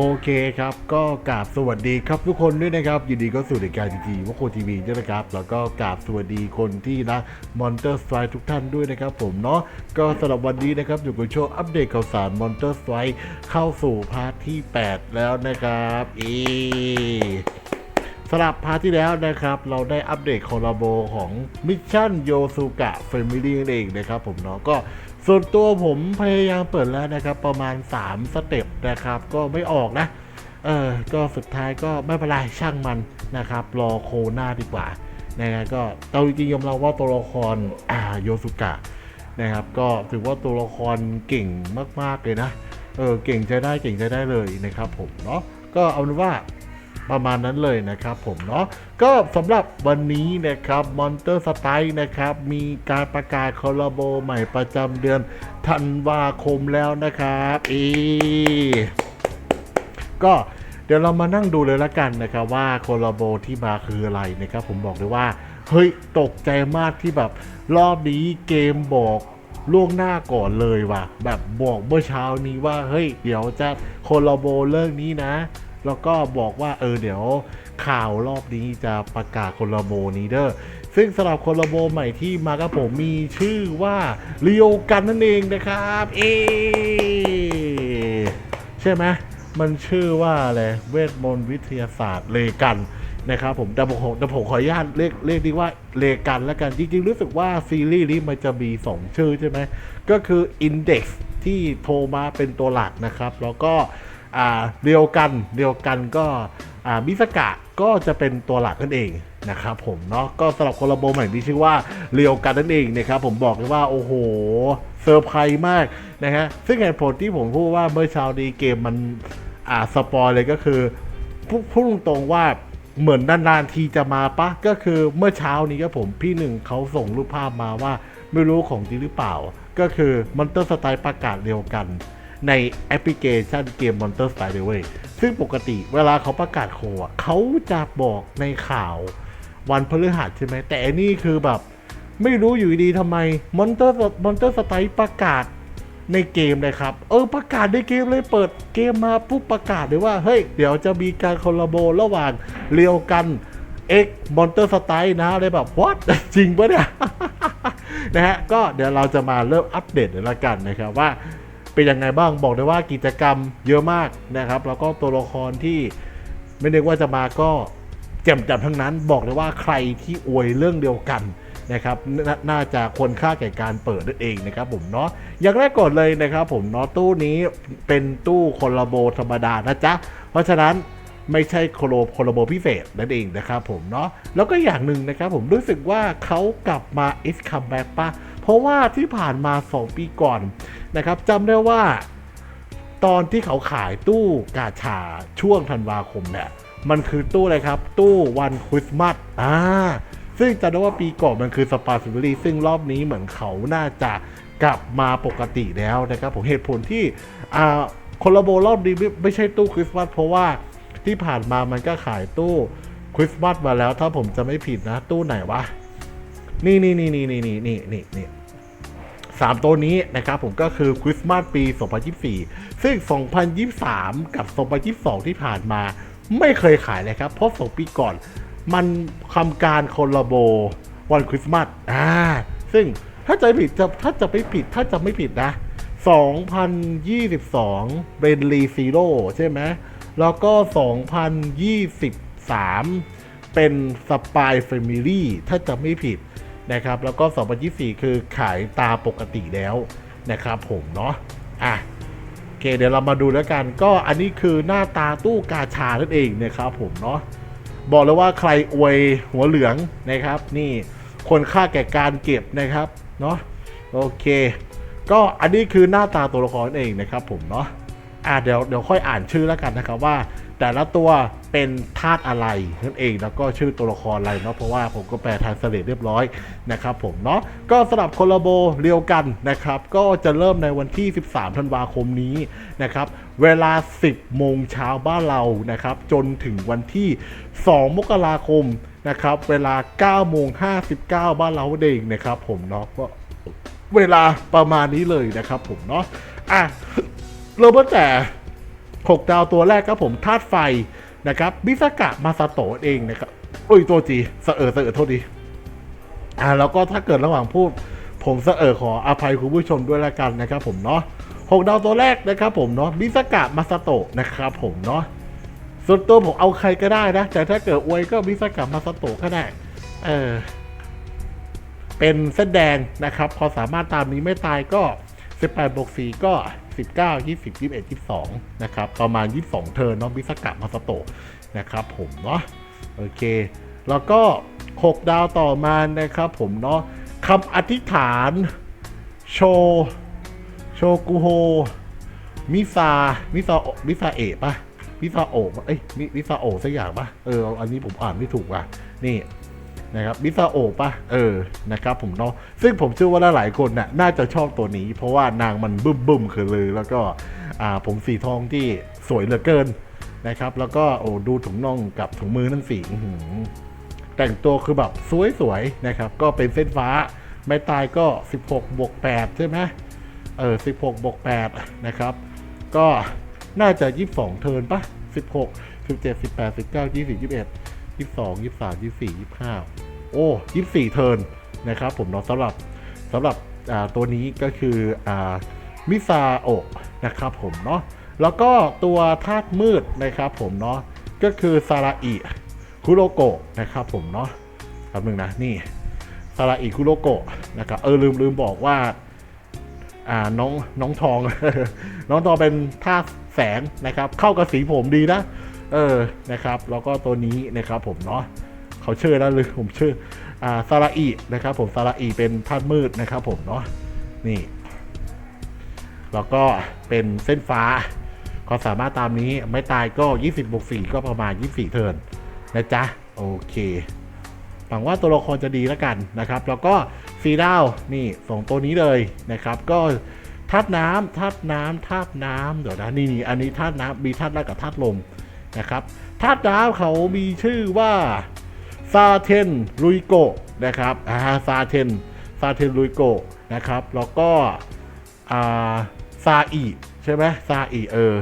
โอเคครับ ก็กราบสวัสดีครับทุกคนด้วยนะครับ ยินดีก็สู่รายการทีทีว่าโคทีวีด้วยนะครับ แล้วก็กราบสวัสดีคนที่รักมอนเตอร์สไ e ทุกท่านด้วยนะครับผมเนาะก็สำหรับวันนี้นะครับอยู่กับโชว์อัปเดตข่าวสารมอนเตอร์สไ e เข้าสู่พาร์ทที่ 8 แล้วนะครับอีสำหรับพาร์ทที่แล้วนะครับ เราได้อัปเดตคอลลาโบของมิชชั่นโยซูกะเฟมิลี่นเองนะครับผมเนาะก็ ส่วนตัวผมพยายามเปิดแล้วนะครับ ประมาณ 3 สเต็ปนะครับ ก็ไม่ออกนะ เออ ก็สุดท้ายก็ไม่เป็นไรช่างมันนะครับ รอโคหน้าดีกว่านะครับก็เราจริงๆยอมรับว่าตัวละครอ่าโยสุกะนะครับ ก็ถือว่าตัวละครเก่งมากๆเลยนะ เออ เก่งใช้ได้เก่งใช้ได้เลยนะครับผมเนาะ ก็เอาเป็นว่า ประมาณนั้นเลยนะครับผมเนาะก็สำหรับวันนี้นะครับ Monster Strike นะครับ มีการประกาศคอลลาโบใหม่ประจำเดือนธันวาคมแล้วนะครับอีก็เดี๋ยวเรามานั่งดูเลยละกันนะครับว่าคอลลาโบที่มาคืออะไรนะครับ ผมบอกเลยว่า เฮ้ย ตกใจมากที่แบบรอบนี้เกมบอกล่วงหน้าก่อนเลยว่ะ แบบบอกเมื่อเช้านี้ว่า เฮ้ย เดี๋ยวจะคอลลาโบเรื่องนี้นะ แล้วก็บอกว่าเออเดี๋ยวข่าวรอบนี้จะประกาศคนละโบนี้เด้อซึ่งสำหรับคนละโบใหม่ที่มากับผมมีชื่อว่าเรียวกันนั่นเองนะครับ เอใช่ไหมมันชื่อว่าอะไรเวทมนต์วิทยาศาสตร์เลกันนะครับผมแต่ผมแต่ผมขออนุญาตเรียกเรียกดีว่าเลกันแล้วกันจริงๆ รู้สึกว่าซีรีส์นี้มันจะมี 2 ชื่อใช่ไหมก็คือ Index ที่โทรมาเป็นตัวหลักนะครับ แล้วก็ เดียวกันเดียวกันก็มิสกะก็จะเป็นตัวหลักนั่นเองนะครับผมเนาะก็สำหรับคอลลาโบใหม่ที่ชื่อว่าเรียวกันนั่นเองนะครับผมบอกเลยว่าโอ้โหเซอร์ไพรส์มากนะฮะซึ่งเหตุผลที่ผมพูดว่าเมื่อเช้านี้เกมมันอ่าสปอยเลยก็คือพูดตรงๆว่าเหมือนนานๆทีจะมาปะก็คือเมื่อเช้านี้ก็ผมพี่หนึ่งเขาส่งรูปภาพมาว่าไม่รู้ของจริงหรือเปล่า ก็คือมอนเตอร์สไตล์ประกาศเดียวกัน ในแอปพลิเคชันเกม Monster Style เลยเว้ยซึ่งปกติเวลาเขาประกาศโคอะเขาจะบอกในข่าววันพฤหัสใช่ไหม แต่อันนี่คือแบบ ไม่รู้อยู่ดีทำไม Monster Monster Style ประกาศในเกมเลยครับ เออประกาศในเกมเลยเปิดเกมมาปุ๊บประกาศเลยว่า เฮ้ย เดี๋ยวจะมีการคอลลาโบระหว่างเรียวกัน X Monster Style นะเลยแบบ what จริงปะเนี่ยนะฮะก็เดี๋ยวเราจะมาเริ่มอัปเดตเลยละกันนะครับว่า เป็นยังไงบ้างบอกได้ว่ากิจกรรมเยอะมากนะครับ แล้วก็ตัวละครที่ไม่นึกว่าจะมาก็แจ่มจ่มทั้งนั้น บอกเลยว่าใครที่อวยเรื่องเดียวกันนะครับนน่าจะควรค่าแก่การเปิดนั่นเองนะครับผมเนาะอย่างแรกก่อนเลยนะครับผมเนาะตู้นี้เป็นตู้คอลลาโบธรรมดานะจ๊ะ เพราะฉะนั้นไม่ใช่โคโลโคลาโบพิเศษนั่นเองนะครับผมเนาะแล้วก็อย่างหนึ่งนะครับผมรู้สึกว่าเขากลับมา is come back ปะ ราะว่าที่ผ่านมา 2 ปีก่อนนะครับจำได้ว่าตอนที่เขาขายตู้กาชาช่วงธันวาคมเนี่ยมันคือตู้อะไรครับ ตู้วันคริสต์มาสอ่าซึ่งจำได้ว่าปีก่อนมันคือสปาซิบิลี่ซึ่งรอบนี้เหมือนเขาน่าจะกลับมาปกติแล้วนะครับผมเหตุผลที่อ่าคอลลาโบรอบนี้ไม่ไม่ใช่ตู้คริสต์มาสเพราะว่าที่ผ่านมามันก็ขายตู้คริสต์มาสมาแล้วถ้าผมจะไม่ผิดนะ ตู้ไหนวะ นี่นี่นี่นี่นี่นี่นี่นี่ นี่สามตัวนี้นะครับผมก็คือคริสต์มาสปี 2024 ซึ่ง 2023 กับ 2022 ที่ผ่านมาไม่เคยขายเลยครับ เพราะ2ปีก่อนมันทำการคอลลาโบวันคริสต์มาสอ่าซึ่งถ้าจะผิดจะถ้าจะไม่ผิดถ้าจะไม่ผิดนะ 2022เป็นรีซีโร่ใช่ไหมแล้วก็ 2023 เป็นสปายแฟมิลี่ถ้าจะไม่ผิด นะครับแล้วก็ 2024 คือขายตาปกติแล้วนะครับผมเนาะอะโอเคเดี๋ยวเรามาดูแล้วกัน ก็อันนี้คือหน้าตาตู้กาชานั่นเองนะครับผมเนาะบอกเลยว่าใครอวยหัวเหลืองนะครับ นี่คนค่าแก่การเก็บนะครับเนาะโอเค ก็อันนี้คือหน้าตาตัวละครเองนะครับผมเนาะ อะเดี๋ยวเดี๋ยวค่อยอ่านชื่อแล้วกันนะครับว่า แต่ละตัวเป็นธาตุอะไรนั่นเองแล้วก็ชื่อตัวละครอะไรเนาะเพราะว่าผมก็แปลทานสเลตเรียบร้อยนะครับผมเนาะก็สำหรับคอลลาโบเรียวกันนะครับก็จะเริ่มในวันที่ 13 ธันวาคมนี้นะครับเวลา 10 โมงเช้าบ้านเรานะครับจนถึงวันที่ 2 มกราคมนะครับเวลา 9 โมง 59 บ้านเราเองนะครับผมเนาะก็เวลาประมาณนี้เลยนะครับผมเนาะอะ เริ่มตั้งแต่ 6 ดาวตัวแรกครับผมธาตุไฟนะครับบิสกะมาซาโตะเองนะครับโอ้ยตัวจีเสเออเสเออโทษดีอ่าแล้วก็ถ้าเกิดระหว่างพูด ผมเสเออขออภัยคุณผู้ชมด้วยละกันนะครับผมเนาะหกดาวตัวแรกนะครับผมเนาะบิสกะมาซาโตะนะครับผมเนาะส่วนตัวผมเอาใครก็ได้นะ แต่ถ้าเกิดอวยก็บิสกะมาซาโตะก็ได้ เออเป็นเส้นแดงนะครับ พอสามารถตามนี้ไม่ตายก็ 18บวก4ก็ 19 20 21 22 นะครับ ประมาณ 22 เทิร์นเนาะบิสกะมาสโตะนะครับผมเนาะโอเค แล้วก็ 6 ดาวต่อมานะครับผมเนาะคำอธิษฐานโชโชกุโฮมิซามิซามิซาเอะปะมิซาโอะเอ้ยมิซาโอะสักอย่างปะเออ อันนี้ผมอ่านไม่ถูกว่ะ นี่ นะครับมิซาโอะปะเออนะครับผมเนาะซึ่งผมเชื่อว่าหลายๆคนน่ะน่าจะชอบตัวนี้ เพราะว่านางมันบึ้มบึ้มๆคือเลย แล้วก็อ่าผมสีทองที่สวยเหลือเกินนะครับ แล้วก็โอ้ดูถุงน่องกับถุงมือนั่นสีอื้อหือแต่งตัวคือแบบสวยๆนะครับ ก็เป็นเส้นฟ้าไม่ตายก็ 16บวก8ใช่ไหมเออ16บวก8นะครับ ก็น่าจะ 22 เทิร์นปะ16 17 18 19 20 21 22 23 24 25โอ้24เทิร์นนะครับผมเนาะสำหรับสำหรับตัวนี้ก็คืออมิซาโอะนะครับผมเนาะแล้วก็ตัวธาตุมืดนะครับผมเนาะก็คือซาราอิคุโรโกะนะครับผมเนาะคำหนึ่งนะนี่ซาราอิคุโรโกะนะครับเออลืมลืมบอกว่าอ่าน้องน้องทอง น้องทองเป็นท่าตุแสงนะครับ เข้ากับสีผมดีนะ เออนะครับแล้วก็ตัวนี้นะครับผมเนาะเขาชื่อแล้วเลยผมชื่ออ่าซาราอีนะครับผมซาราอีเป็นธาตุมืดนะครับผมเนาะนี่แล้วก็เป็นเส้นฟ้าความสามารถตามนี้ไม่ตายก็ 20บวก4ก็ประมาณ 24 เทิร์นนะจ๊ะ โอเคหวังว่าตัวละครจะดีแล้วกันนะครับ แล้วก็ซีดาวนี่สองตัวนี้เลยนะครับ ก็ธาตุน้ำธาตุน้ำธาตุน้ำเดี๋ยวนะนี่นี่อันนี้ธาตุน้ำมีธาตุน้ำกับธาตุลม นะครับธาตุน้ำเขามีชื่อว่าซาเทนลุยโกนะครับอ่าซาเทนซาเทนลุยโกนะครับ แล้วก็อ่าซาอิใช่ไหมซาอิเออ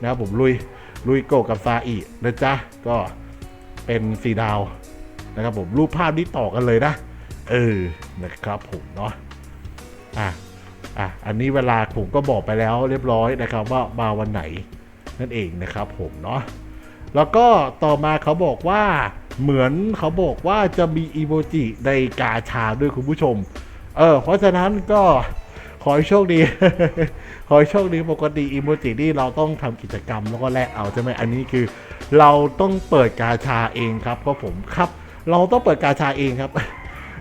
นะครับผมลุยลุยโกกับซาอินะจ๊ะก็เป็นสีดาวนะครับผมรูปภาพนี้ต่อกันเลยนะ เออนะครับผมเนาะอะอะอันนี้เวลาผมก็บอกไปแล้วเรียบร้อยนะครับว่ามาวันไหนนั่นเองนะครับผมเนาะ แล้วก็ต่อมาเขาบอกว่าเหมือนเขาบอกว่าจะมีอีโมจิในกาชาด้วยคุณผู้ชม เออ เพราะฉะนั้นก็ขอให้โชคดี ขอให้โชคดีปกติอีโมจินี่เราต้องทำกิจกรรมแล้วก็แลกเอาใช่ไหมอันนี้คือ เราต้องเปิดกาชาเองครับเพราะผมครับ เราต้องเปิดกาชาเองครับ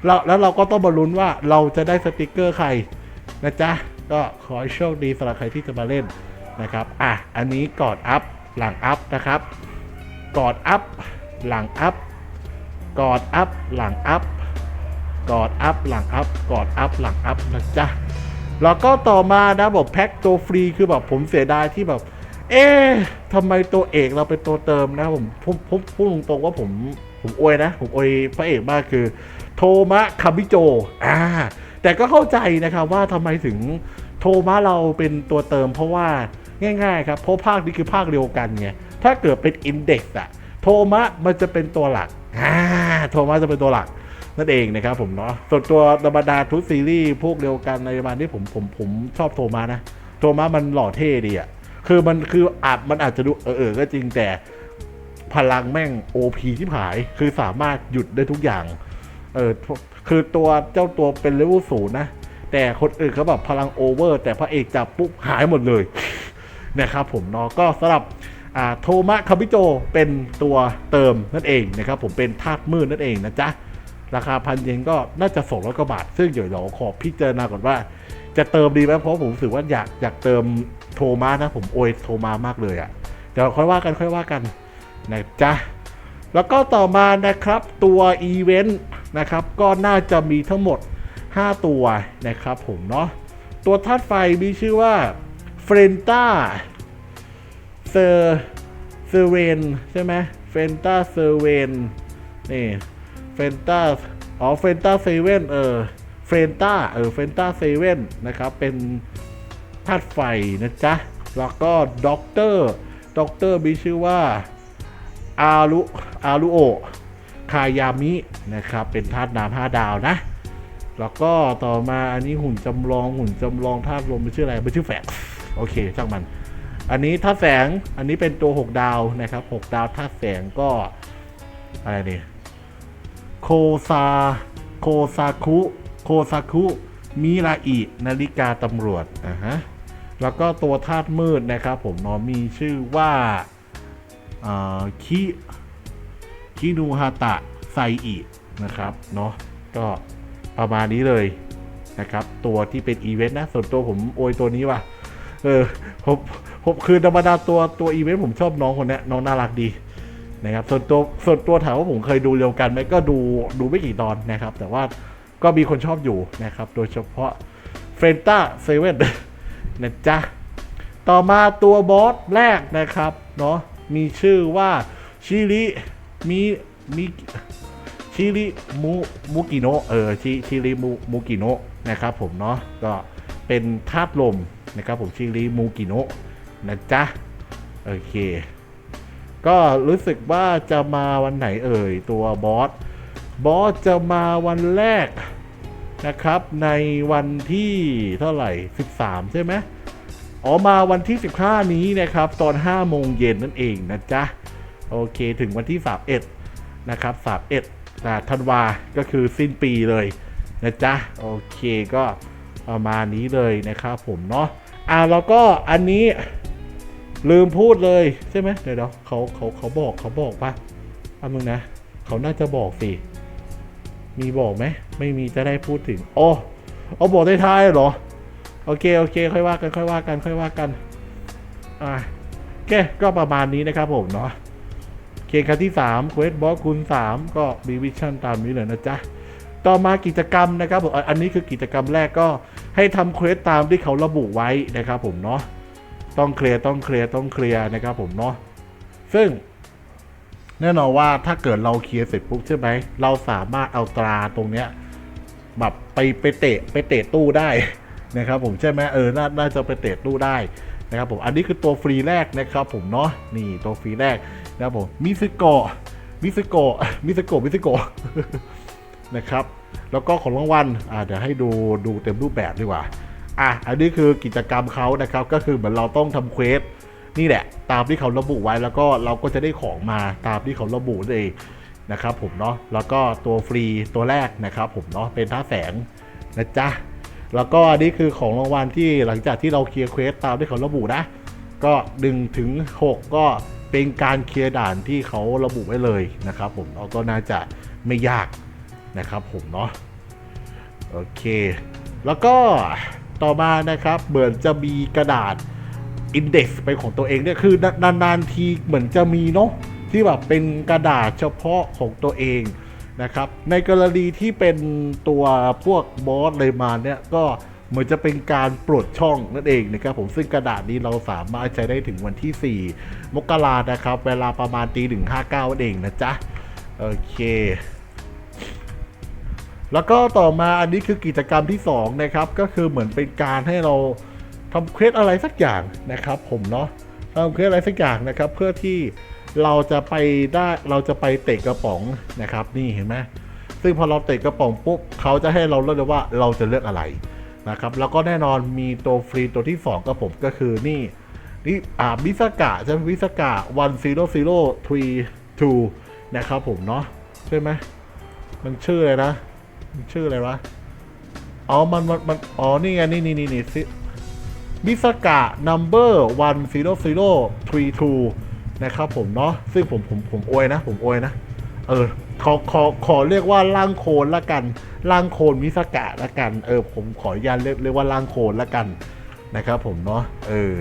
เราแล้วเราก็ต้องมาลุ้นว่าเราจะได้สติกเกอร์ใครนะจ๊ะก็ขอให้โชคดีสำหรับใครที่จะมาเล่นนะครับ อะ อันนี้กอดอัพหลังอัพนะครับ กอดอัพหลังอัพกอดอัพหลังอัพกอดอัพหลังอัพกอดอัพหลังอัพนะจ๊ะแล้วก็ต่อมานะบอกแพ็คตัวฟรีคือแบบผมเสียดายที่แบบ เอ๊ะทำไมตัวเอกเราเป็นตัวเติมนะผมผมผมพูดตรงๆว่าผมผมอวยนะ ผมอวยพระเอกมากคือ โทมะคาบิโจอ่าแต่ก็เข้าใจนะครับว่าทำไมถึงโทมะเราเป็นตัวเติมเพราะว่าง่าย ๆ ครับเพราะภาคนี้คือภาคเดียวกันไง ถ้าเกิดเป็นอินเด็กซ์อะโทมะมันจะเป็นตัวหลักอ่าโทมะจะเป็นตัวหลักนั่นเองนะครับผมเนาะส่วนตัวธรรมดาทุกซีรีส์พวกเดียวกันในประมาณที่ผมผมผมชอบโทมานะ โทมามันหล่อเท่ดีอะคือมันคืออาจมันอาจจะดูเออเออก็จริงแต่พลังแม่งโอพีที่ผาย คือสามารถหยุดได้ทุกอย่าง เออคือตัวเจ้าตัวเป็นเลเวลศูนย์นะ แต่คนอื่นเขาแบบพลังโอเวอร์ แต่พระเอกจับปุ๊บหายหมดเลยนะครับผมเนาะก็สำหรับ โทมะคาบิโจเป็นตัวเติมนั่นเองนะครับผมเป็นธาตุมืดนั่นเองนะจ๊ะราคาพันเยนก็น่าจะสองร้อยกว่าบาท ซึ่งเดี๋ยวเราขอพิจารณาก่อนว่า จะเติมดีไหมเพราะผมรู้สึกว่าอยากอยากเติมโทมานะผมโอยโทมามากเลยอะ่ะเดี๋ยวค่อยว่ากันค่อยว่ากันนะจ๊ะแล้วก็ต่อมานะครับตัวอีเวนต์นะครับก็น่าจะมีทั้งหมด 5 ตัวนะครับผมเนาะตัวธาตุไฟมีชื่อว่าเฟรนต้า เซอร์เซเวนใช่ไหมเฟนต้าเซเวนนี่เฟนต้าอ๋อเฟนต้าเซเว่นเออเฟนต้าเออเฟนต้าเซเว่นนะครับ เป็นธาตุไฟนะจ๊ะ แล้วก็ด็อกเตอร์ด็อกเตอร์มีชื่อว่าอารุอารุโอคายามินะครับ เป็นธาตุน้ำห้าดาวนะ แล้วก็ต่อมาอันนี้หุ่นจำลองหุ่นจำลองธาตุลมมันชื่ออะไรมันชื่อแฝงโอเคช่างมัน อันนี้ธาตุแสงอันนี้เป็นตัว 6 ดาวนะครับ 6 ดาวธาตุแสงก็ อะไรนี่โคซาโคซาคุโคซาคุมิราอินาฬิกาตำรวจอะฮะแล้วก็ตัวธาตุมืดนะครับผมเนาะมีชื่อว่าอ่าคิคินูฮาตะไซอินะครับเนาะก็ประมาณนี้เลยนะครับ ตัวที่เป็นอีเวนต์นะ ส่วนตัวผมโอยตัวนี้ว่ะเออผม ผมคือธรรมดาตัวตัวอีเวนต์ผมชอบน้องคนนี้น้องน่ารักดีนะครับส่วนตัวส่วนตัวถามว่าผมเคยดูเรียวกันไหมก็ดูดูไม่กี่ตอนนะครับ แต่ว่าก็มีคนชอบอยู่นะครับ โดยเฉพาะเฟนต้าเซเว่นนะจ๊ะ ต่อมาตัวบอสแรกนะครับเนาะมีชื่อว่าชิริมิมิชิริมุมุกิโนะเออชิชิริมุมุกิโนะนะครับผมเนาะก็เป็นธาตุลมนะครับผมชิริมุกิโนะ นะจ๊ะ โอเค ก็รู้สึกว่าจะมาวันไหนเอ่ย ตัวบอส บอสจะมาวันแรกนะครับ ในวันที่เท่าไหร่ 13 ใช่ไหมอ๋อมาวันที่ 15 นี้นะครับ ตอน 5 โมงเย็นนั่นเองนะจ๊ะ โอเคถึงวันที่ 31 นะครับ 31นะธันวา ก็คือสิ้นปีเลยนะจ๊ะ โอเคก็ประมาณนี้เลยนะครับผมเนาะอ่าแล้วก็อันนี้ ลืมพูดเลยใช่ไหมเดี๋ยวเขาเขาเขาบอกเขาบอกปะเอันมึงนะ เขาน่าจะบอกสิ มีบอกไหมไม่มีจะได้พูดถึงโอ้เอาบอกได้ท้ายเหรอ โอเคโอเค ค่อยว่ากันค่อยว่ากันค่อยว่ากัน อ่าโอเคก็ประมาณนี้นะครับผมเนาะเคคันที่3เควสบอสคูณ3ก็มีวิชั่นตามนี้เลยนะจ๊ะ ต่อมากิจกรรมนะครับผมอันนี้คือกิจกรรมแรกก็ให้ทำเควสตามที่เขาระบุไว้นะครับผมเนาะ ต้องเคลียร์ต้องเคลียร์ต้องเคลียร์นะครับผมเนาะซึ่งแน่นอนว่าถ้าเกิดเราเคลียร์เสร็จปุ๊บใช่ไหมเราสามารถเอาตราตรงเนี้ยแบบไปไปเตะไปเตะตู้ได้นะครับผมใช่ไหมเออน,น่าจะไปเตะตู้ได้นะครับผมอันนี้คือตัวฟรีแรกนะครับผมเนาะนี่ตัวฟรีแรกนะครับผมมิสโกะมิสโกะมิสโกะมิสโกะนะครับ แล้วก็ของรางวัลอ่าเดี๋ยวให้ดูดูเต็มรูปแบบดีกว่า อะอันนี้คือกิจกรรมเขานะครับ ก็คือเหมือนเราต้องทำเควสนี่แหละ ตามที่เขาระบุไว้แล้วก็เราก็จะได้ของมาตามที่เขาระบุนั่นเองนะครับผมเนาะแล้วก็ตัวฟรีตัวแรกนะครับผมเนาะเป็นท่าแสงนะจ๊ะแล้วก็อันนี้คือของรางวัลที่หลังจากที่เราเคลียร์เควสตามที่เขาระบุนะ ก็ดึงถึง6ก็เป็นการเคลียร์ด่านที่เขาระบุไว้เลยนะครับ ผมเราก็น่าจะไม่ยากนะครับผมเนาะโอเค แล้วก็ ต่อมานะครับเหมือนจะมีกระดาษอินเด็กซ์เป็นของตัวเองเนี่ยคือนานๆทีเหมือนจะมีเนาะที่แบบเป็นกระดาษเฉพาะของตัวเองนะครับในกรณีที่เป็นตัวพวกบอสเลยมาเนี่ยก็เหมือนจะเป็นการปลดช่องนั่นเองนะครับผมซึ่งกระดาษนี้เราสามารถใช้ได้ถึงวันที่ 4 มกรานะครับ เวลาประมาณตีหนึ่งห้าเก้าเองนะจ๊ะ โอเค แล้วก็ต่อมาอันนี้คือกิจกรรมที่ 2 นะครับ ก็คือเหมือนเป็นการให้เราทำเควสอะไรสักอย่างนะครับ ผมเนาะทำเควสอะไรสักอย่างนะครับ เพื่อที่เราจะไปได้เราจะไปเตะกระป๋องนะครับ นี่เห็นไหมซึ่งพอเราเตะกระป๋องปุ๊บเขาจะให้เราเลือกเลยว่าเราจะเลือกอะไรนะครับ แล้วก็แน่นอนมีตัวฟรีตัวที่ 2กับผมก็คือนี่นี่อ่าวิสกะใช่ไหมวิสกะ one zero zero three two นะครับผมเนาะใช่ไหมมันชื่ออะไรนะ ชื่ออะไรวะ อ๋อมันมัน มัน อ๋อ นี่ไง นี่นี่นี่นี่ซิมิสกะ number one zero zero three two นะครับผมเนาะ ซึ่งผม ผม ผมโอยนะ ผมโอยนะ เออ ขอ ขอ ขอเรียกว่าร่างโคลนละกันร่างโคลนมิสกะละกัน เออ ผมขออนุญาตเรียกเรียกว่าร่างโคลนละกัน นะครับผมเนาะ เออ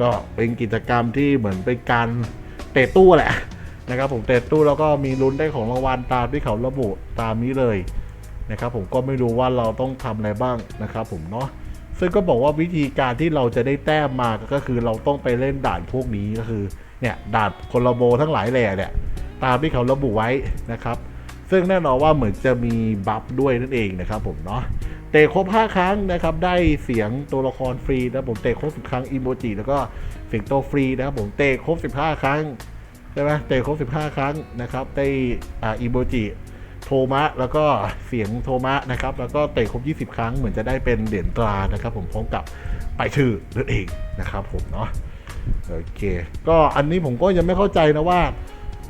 ก็เป็นกิจกรรมที่เหมือนเป็นการเตะตู้แหละนะครับผมเตะตู้แล้วก็มีลุ้นได้ของรางวัลตามที่เขาระบุตามนี้เลย นะครับผมก็ไม่รู้ว่าเราต้องทำอะไรบ้างนะครับผมเนาะซึ่งก็บอกว่าวิธีการที่เราจะได้แต้มมาก็คือเราต้องไปเล่นด่านพวกนี้ก็คือเนี่ยด่านคนละโบทั้งหลายแหล่เนี่ยตามที่เขาระบุไว้นะครับ ซึ่งแน่นอนว่าเหมือนจะมีบัฟด้วยนั่นเองนะครับผมเนาะเตะครบ 5 ครั้งนะครับ ได้เสียงตัวละครฟรีนะผมเตะครบ 10 ครั้งอีโมจิแล้วก็เสิงโตฟรีนะครับผมเตะครบ 15 ครั้งใช่ไหมเตะครบ 15 ครั้งนะครับได้อ่าอีโบจิ โทมะแล้วก็เสียงโทมะนะครับ แล้วก็เตะครบ 20 ครั้งเหมือนจะได้เป็นเหรียญตรานะครับ ผมพร้อมกับไปชื่อนั่นเองนะครับ ผมเนาะโอเค ก็อันนี้ผมก็ยังไม่เข้าใจนะว่า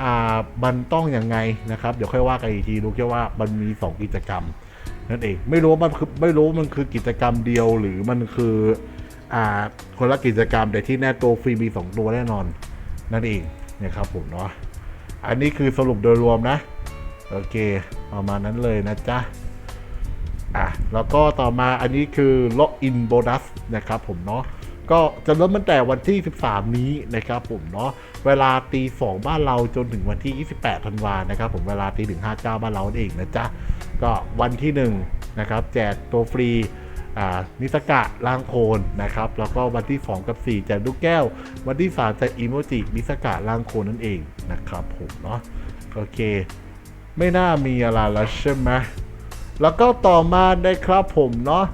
อ่ามันต้องยังไงนะครับ เดี๋ยวค่อยว่ากันอีกทีรู้แค่ว่ามันมี 2 กิจกรรมนั่นเองไม่รู้ว่ามันคือไม่รู้ว่ามันคือกิจกรรมเดียวหรือมันคืออ่าคนละกิจกรรมแต่ที่แน่ตัวฟรีมี 2 ตัวแน่นอนนั่นเองนะครับผมเนาะอันนี้คือสรุปโดยรวมนะ โอเคประมาณนั้นเลยนะจ๊ะอะแล้วก็ต่อมาอันนี้คือล็อกอินโบนัสนะครับผมเนาะก็จะเริ่มตั้งแต่วันที่ 13 นี้นะครับผมเนาะเวลาตี2บ้านเราจนถึงวันที่ 28ธันวานะครับผมเวลาตีถึง59บ้านเราเองนะจ๊ะก็วันที่1นะครับแจกตัวฟรีนิสกะล่างโคนนะครับแล้วก็วันที่ 2 กับ 4 แจกลูกแก้ว วันที่3แจกอีโมจินิสกะล่างโคนนั่นเองนะครับผมเนาะโอเค ไม่น่ามีอะไรแล้วใช่ไหมแล้วก็ต่อมาได้ครับผมเนาะ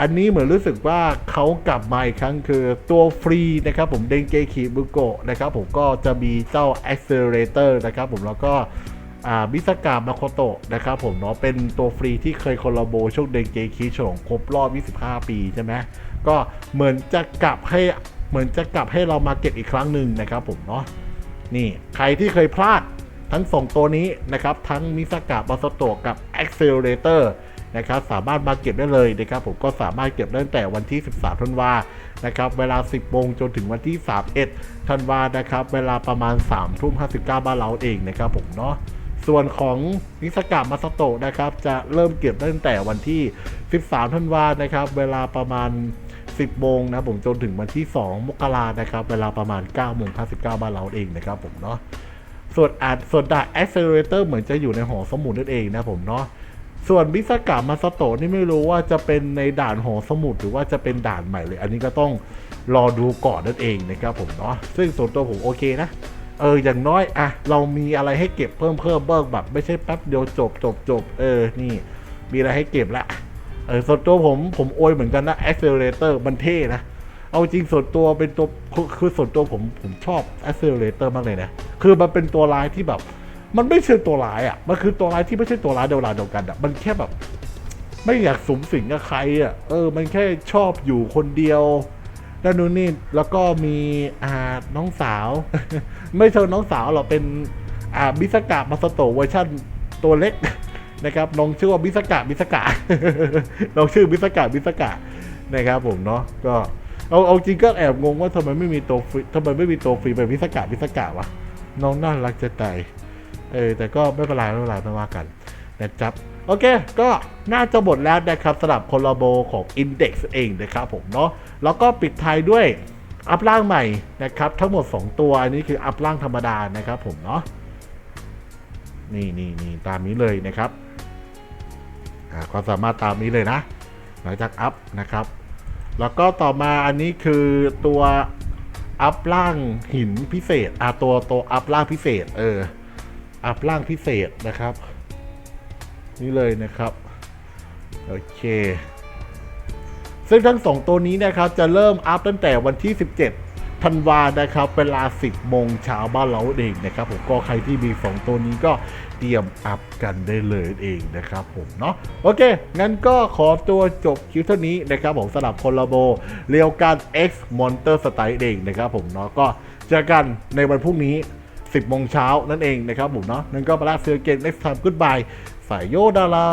อันนี้เหมือนรู้สึกว่าเขากลับมาอีกครั้งคือตัวฟรีนะครับผมเดงเกคิบุโกะนะครับผมก็จะมีเจ้า Accelerator นะครับผมแล้วก็อ่าบิสกามาโคโตะนะครับผมเนาะเป็นตัวฟรีที่เคยคอลลาโบช่วงเดงเกคิฉลองครบรอบ 25 ปีใช่ไหมก็เหมือนจะกลับให้เหมือนจะกลับให้เรามาเก็บอีกครั้งหนึ่งนะครับผมเนาะนี่ใครที่เคยพลาด ทั้งสองตัวนี้นะครับ ทั้งมิสกะบอสโตกับ Accelerator นะครับสามารถมาเก็บได้เลยนะครับผมก็สามารถเก็บได้ตั้งแต่วันที่ 13 ธันวานะครับเวลา 10โมงจนถึงวันที่ 31 ธันวานะครับเวลาประมาณ3ทุ่ม59 บ้านเราเองนะครับผมเนาะส่วนของนิสกะมาสโตนะครับจะเริ่มเก็บตั้งแต่วันที่ 13 ธันวานะครับเวลาประมาณ 10โมงนะผมจนถึงวันที่ 2 มกรานะครับเวลาประมาณ9โมง59 บ้านเราเองนะครับผมเนาะ ส่วนอาจส่วนด่าน accelerator เหมือนจะอยู่ในหอสมุดนั่นเองนะผมเนาะส่วนบิสกามาสโตนี่ไม่รู้ว่าจะเป็นในด่านหอสมุดหรือว่าจะเป็นด่านใหม่เลย อันนี้ก็ต้องรอดูก่อนนั่นเองนะครับผมเนาะซึ่งส่วนตัวผมโอเคนะ เอออย่างน้อยอะเรามีอะไรให้เก็บเพิ่มเพิ่มเบิกแบบไม่ใช่แป๊บเดียวจบจบจบเออนี่ มีอะไรให้เก็บละเออส่วนตัวผมผมโอยเหมือนกันนะ accelerator มันเท่นะ เอาจริงส่วนตัวเป็นตัวคือส่วนตัวผมผมชอบ accelerator มากเลยนะ คือมันเป็นตัวร้ายที่แบบ มันไม่ใช่ตัวร้ายอะ มันคือตัวร้ายที่ไม่ใช่ตัวร้ายเดียวกันเดียวกันอะ มันแค่แบบ ไม่อยากสูงสิงกับใครอะ เออ มันแค่ชอบอยู่คนเดียวด้านนู้นนี่แล้วก็มีอ่าน้องสาว ไม่เชิญน้องสาวหรอกเป็นอ่าบิสกะมาสโตเวอร์ชั่นตัวเล็กนะครับน้องชื่อว่าบิสกะบิสกะน้องชื่อบิสกะบิสกะนะครับผมเนาะก็ เอาเอาจริงก็แอบงงว่าทำไมไม่มีตัวฟรีทำไมไม่มีตัวฟรีเป็นบิสกะบิสกะวะน้องน่ารักจะตายเออแต่ก็ไม่เป็นไรไม่เป็นไรไม่ว่ากันนะครับโอเค ก็น่าจะหมดแล้วนะครับสำหรับคอลลาโบของ Index เองนะครับผมเนาะแล้วก็ปิดท้ายด้วยอัพร่างใหม่นะครับทั้งหมด 2 ตัวอันนี้คืออัพร่างธรรมดานะครับผมเนาะนี่นี่นี่ตามนี้เลยนะครับความสามารถตามนี้เลยนะ หลังจากอัพนะครับ แล้วก็ต่อมาอันนี้คือตัวอัพล่างหินพิเศษอ่าตัวตัวอัพล่างพิเศษ เออ อัพล่างพิเศษนะครับ นี่เลยนะครับ โอเคซึ่งทั้งสองตัวนี้นะครับจะเริ่มอัพตั้งแต่วันที่ 17 ธันวานะครับ เวลา 10โมงเช้าบ้านเราเองนะครับผมก็ใครที่มี 2 ตัวนี้ก็เตรียมอัพกันได้เลยเองนะครับผมเนาะโอเค งั้นก็ขอตัวจบคลิปเท่านี้นะครับผมสำหรับคนละโบเรียวการ X Monster Style เองนะครับผมเนาะก็เจอกันในวันพรุ่งนี้ 10โมงเช้านั่นเองนะครับผมเนาะนั่นก็ไปละเซอร์เกน next time goodbye สายโยดารา